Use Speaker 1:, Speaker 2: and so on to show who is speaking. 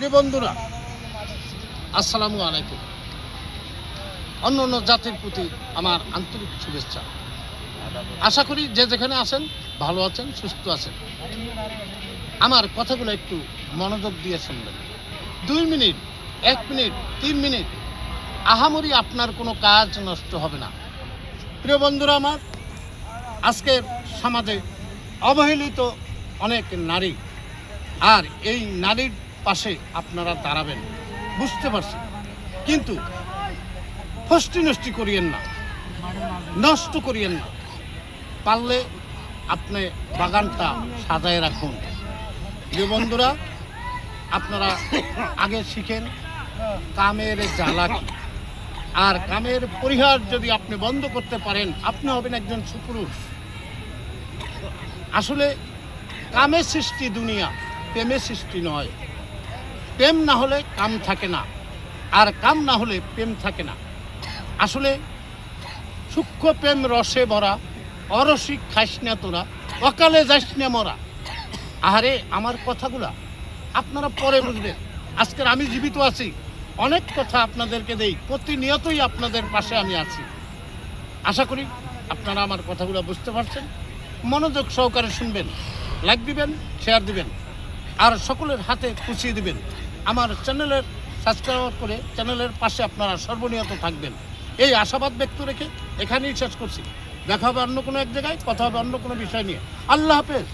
Speaker 1: প্রিয় বন্ধুরা আসসালামু আলাইকুম। অন্য অন্য জাতির প্রতি আমার আন্তরিক শুভেচ্ছা। আশা করি যে যেখানে আছেন, ভালো আছেন, সুস্থ আছেন। আমার কথাগুলো একটু মনোযোগ দিয়ে শুনবেন। দুই মিনিট, এক মিনিট, তিন মিনিট, আহামরি আপনার কোনো কাজ নষ্ট হবে না। প্রিয় বন্ধুরা আমার আজকের সমাজে অবহেলিত অনেক নারী। আর এই নারীর পাশে আপনারা দাঁড়াবেন। বুঝতে পারছি। কিন্তু ফষ্টি নষ্টি করিয়েন না। নষ্ট করিয়েন না। পারলে আপনি বাগানটা সাজায় রাখুন। যে বন্ধুরা, আপনারা আগে শিখেন কামের জ্বালা আর কামের পরিহার যদি আপনি বন্ধ করতে পারেন, আপনি হবেন একজন সুপুরুষ। আসলে কামের সৃষ্টি দুনিয়া প্রেমের সৃষ্টি নয়। প্রেম না হলে কাম থাকে না। আর কাম না হলে প্রেম থাকে না। আসলে সূক্ষ্ম প্রেম রসে ভরা অরসিক খাইস না তোরা, অকালে যাইস না মরা। আহারে, আমার কথাগুলা আপনারা পরে বুঝবেন। আজকের আমি জীবিত আছি। অনেক কথা আপনাদেরকে দেই। প্রতিনিয়তই আপনাদের পাশে আমি আছি। আশা করি আপনারা আমার কথাগুলো বুঝতে পারছেন। মনোযোগ সহকারে শুনবেন, লাইক দিবেন শেয়ার দিবেন, আর সকলের হাতে পুষিয়ে দিবেন। আমার চ্যানেলের সাবস্ক্রাইব করে চ্যানেলের পাশে আপনারা সর্বনিয়ত থাকবেন। এই আশাবাদ ব্যক্ত রেখে এখানেই শেষ করছি। দেখা হবে অন্য কোনো এক জায়গায়, কথা হবে অন্য কোনো বিষয় নিয়ে। আল্লাহ হাফেজ।